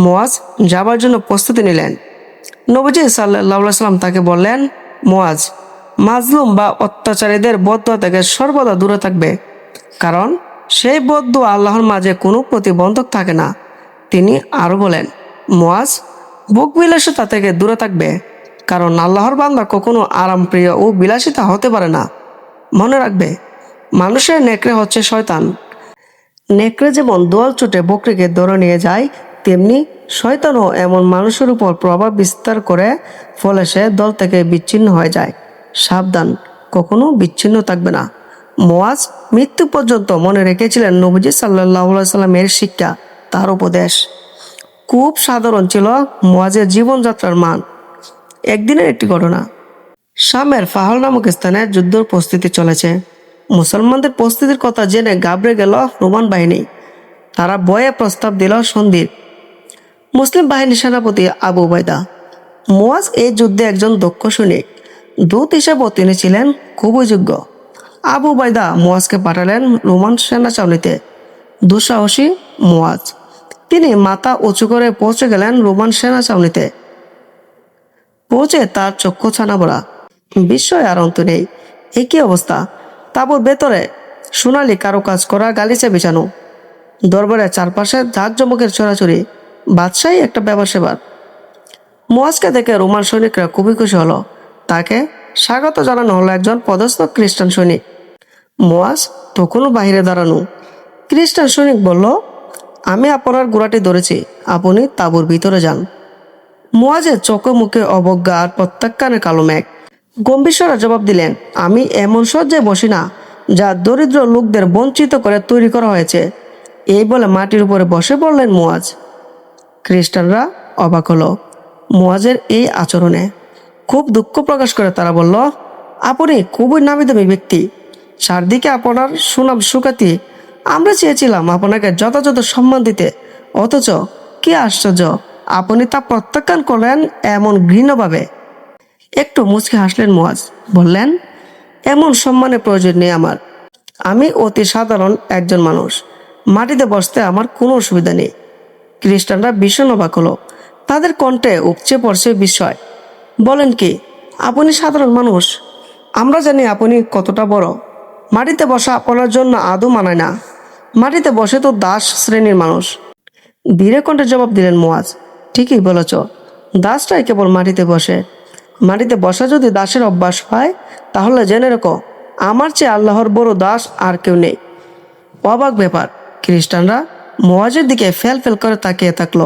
মোয়াজ যাবার জন্য প্রস্তুতি নিলেন। নবজি সাল্লাহ সাল্লাম তাকে বললেন, মোয়াজ, মাজলুম বা অত্যাচারীদের বদুয়া থেকে সর্বদা দূরে থাকবে। কারণ সেই বদুয়া আল্লাহর মাঝে কোনো প্রতিবন্ধক থাকে না। তিনি আরও বলেন, মোয়াজ, বুক বিলাসিতা থেকে দূরে থাকবে। কারণ আল্লাহর বান্দা কখনো আরামপ্রিয় ও বিলাসিতা হতে পারে না। মনে রাখবে, মানুষের নেকড়ে হচ্ছে শয়তান। নেকড়ে যেমন দোয়াল চুটে বকরিকে ধরে নিয়ে যায় তেমনি শয়তানও এমন মানুষের উপর প্রভাব বিস্তার করে, ফলে সে দল থেকে বিচ্ছিন্ন হয়ে যায়। সাবধান, কখনো বিচ্ছিন্ন থাকবে না। মোয়াজ মৃত্যু পর্যন্ত মনে রেখেছিলেন নবজি সাল্লাহ সাল্লামের শিক্ষা, তার উপদেশ। খুব সাধারণ ছিল মোয়াজের জীবনযাত্রার মান। একদিনের একটি ঘটনা। শামের ফাহল নামক স্থানে যুদ্ধের প্রস্তুতি চলেছে। মুসলমানদের প্রস্তুতির কথা জেনে গাবড়ে গেল রোমান বাহিনী। তারা বয়ে প্রস্তাব দিল সন্ধির। মুসলিম বাহিনীর সেনাপতি আবু বাইদা মোয়াজ এই যুদ্ধে একজন দক্ষ সৈনিক। দূত হিসেবেও তিনি ছিলেন খুবই যোগ্য। আবু বাইদা মোয়াজকে পাঠালেন রোমান সেনা চাউনিতে দুঃসাহসী মোয়াজ। তিনি মাথা উঁচু করে পৌঁছে গেলেন রোমান সেনা চাউনিতে পৌঁছে তার চক্ষু ছানা বড়া বিস্ময় আর অন্ত নেই। একই অবস্থা। তাবুর ভেতরে সোনালি কারও কাজ করা, গালিচা বিছানো। দরবারের চারপাশে ঝাঁক জমকের চড়াচড়ি বাদশাহী একটা ব্যাপার সেবার মোয়াজকে দেখে রোমান সৈনিকরা খুবই খুশি হলো। তাকে স্বাগত জানানো হলো একজন পদস্থ খ্রিস্টান সৈনিক। মোয়াজ তখনও বাহিরে দাঁড়ানো। খ্রিস্টান সৈনিক বলল, আমি আপনার গোড়াটি ধরেছি, আপনি তাঁবুর ভিতরে যান। মোয়াজের চোখে মুখে অবজ্ঞা আর প্রত্যাখ্যানে কালো মেঘ। গম্ভীরস্বরা জবাব দিলেন, আমি এমন সজ্জায় বসি না, যা দরিদ্র লোকদের বঞ্চিত করে তৈরি করা হয়েছে। এই বলে মাটির উপরে বসে পড়লেন মোয়াজ খ্রিস্টানরা অবাক হলো। মোয়াজের এই আচরণে খুব দুঃখ প্রকাশ করে। তারা বলল, আপনি খুবই নামি দামি ব্যক্তি। চারদিকে আপনার সুনাম সুখ্যাতি। আমরা চেয়েছিলাম আপনাকে যথাযথ সম্মান দিতে। অথচ কি আশ্চর্য, আপনি তা প্রত্যাখ্যান করলেন এমন ঘৃণভাবে একটু মুচকে হাসলেন মোয়াজ বললেন, এমন সম্মানের প্রয়োজন নেই আমার। আমি অতি সাধারণ একজন মানুষ। মাটিতে বসতে আমার কোনো অসুবিধা নেই। খ্রিস্টানরা ভীষণ অবাক হলো। তাদের কণ্ঠে উপচে পড়ছে বিষয় বলেন কি, আপনি সাধারণ মানুষ। আমরা জানি আপনি কতটা বড়। মাটিতে বসা আপনার জন্য আদৌ মানায় না। মাটিতে বসে তো দাস শ্রেণির মানুষ। ধীরে কণ্ঠে জবাব দিলেন মোয়াজ, ঠিকই বলেছ। দাসটাই কেবল মাটিতে বসে। মাটিতে বসা যদি দাসের অভ্যাস হয়, তাহলে জেনে রেখো, আমার চেয়ে আল্লাহর বড় দাস আর কেউ নেই। অবাক ব্যাপার, খ্রিস্টানরা মোয়াজের দিকে ফেল ফেল করে তাকিয়ে থাকল।